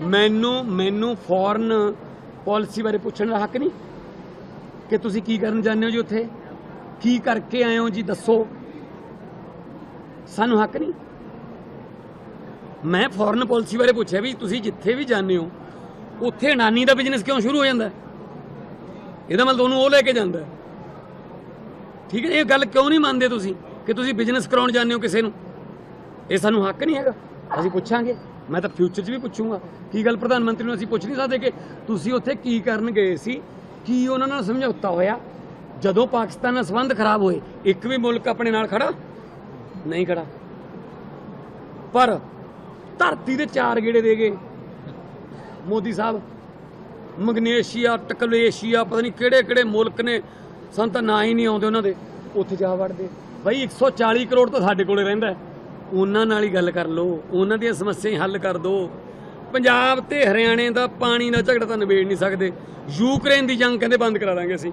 ਮੈਨੂੰ ਮੈਨੂੰ foreign policy ਬਾਰੇ ਪੁੱਛਣ ਦਾ ਹੱਕ ਨਹੀਂ? ਕਿ ਤੁਸੀਂ ਕੀ ਕਰਨ ਜਾਂਦੇ ਹੋ ਜੀ ਉੱਥੇ? ਕੀ ਕਰਕੇ ਆਏ ਹੋ ਜੀ? ਦੱਸੋ। ਸਾਨੂੰ ਹੱਕ ਨਹੀਂ। ਮੈਂ ਫੋਰਨ ਪਾਲਿਸੀ ਬਾਰੇ ਪੁੱਛਿਆ ਵੀ ਤੁਸੀਂ ਜਿੱਥੇ ਵੀ ਜਾਂਦੇ ਹੋ, ਉੱਥੇ ਅਡਾਨੀ ਦਾ ਬਿਜ਼ਨਸ ਕਿਉਂ ਸ਼ੁਰੂ ਹੋ ਜਾਂਦਾ? ਇਹਦਾ ਮਤਲਬ ਉਹਨੂੰ ਉਹ ਲੈ ਕੇ ਜਾਂਦਾ। ਠੀਕ ਹੈ, ਇਹ ਗੱਲ ਕਿਉਂ ਨਹੀਂ ਮੰਨਦੇ ਤੁਸੀਂ? ਕਿ ਤੁਸੀਂ ਬਿਜ਼ਨਸ ਕਰਾਉਣ ਜਾਂਦੇ ਹੋ ਕਿਸੇ ਨੂੰ? ਇਹ ਸਾਨੂੰ ਹੱਕ ਨਹੀਂ ਹੈਗਾ। ਅਸੀਂ ਪੁੱਛਾਂਗੇ। ਮੈਂ ਤਾਂ ਫਿਊਚਰ 'ਚ ਵੀ ਪੁੱਛੂੰਗਾ। ਕੀ ਗੱਲ ਪ੍ਰਧਾਨ ਮੰਤਰੀ ਨੂੰ ਅਸੀਂ ਪੁੱਛ ਨਹੀਂ ਸਕਦੇ ਕਿ ਤੁਸੀਂ ਉੱਥੇ ਕੀ ਕਰਨ ਗਏ ਸੀ? ਕੀ ਉਹਨਾਂ ਨਾਲ ਸਮਝੌਤਾ ਹੋਇਆ? ਜਦੋਂ ਪਾਕਿਸਤਾਨ ਨਾਲ ਸੰਬੰਧ ਖਰਾਬ ਹੋਏ, ਇੱਕ ਵੀ ਮੁਲਕ ਆਪਣੇ ਨਾਲ ਖੜਾ ਨਹੀਂ ਖੜਾ। ਪਰ ਧਰਤੀ ਦੇ ਚਾਰ ਗੇੜੇ ਦੇ ਗਏ। ਮੋਦੀ ਸਾਹਿਬ, ਮਗਨੇਸ਼ੀਆ, ਟਕਲੇਸ਼ੀਆ, ਪਤਾ ਨਹੀਂ ਕਿਹੜੇ ਕਿਹੜੇ ਮੁਲਕ ਨੇ ਸਾਨੂੰ ਤਾਂ ਨਾਂ ਹੀ ਨਹੀਂ ਆਉਂਦੇ ਉਹਨਾਂ ਦੇ, ਉੱਥੇ ਜਾ ਵੜਦੇ। ਬਈ 140 ਕਰੋੜ ਤਾਂ ਸਾਡੇ ਕੋਲੇ ਰਹਿੰਦਾ ਉਹਨਾਂ ਨਾਲ ਹੀ ਗੱਲ ਕਰ ਲਓ, ਉਹਨਾਂ ਦੀਆਂ ਸਮੱਸਿਆਵਾਂ ਹੱਲ ਕਰ ਦਿਓ ਪੰਜਾਬ ਤੇ ਹਰਿਆਣੇ ਦਾ ਪਾਣੀ ਦਾ ਝਗੜਾ ਤਾਂ ਨਿਬੇੜ ਨਹੀਂ ਸਕਦੇ। ਯੂਕਰੇਨ ਦੀ ਜੰਗ ਕਹਿੰਦੇ ਬੰਦ ਕਰਾ ਦਾਂਗੇ ਅਸੀਂ।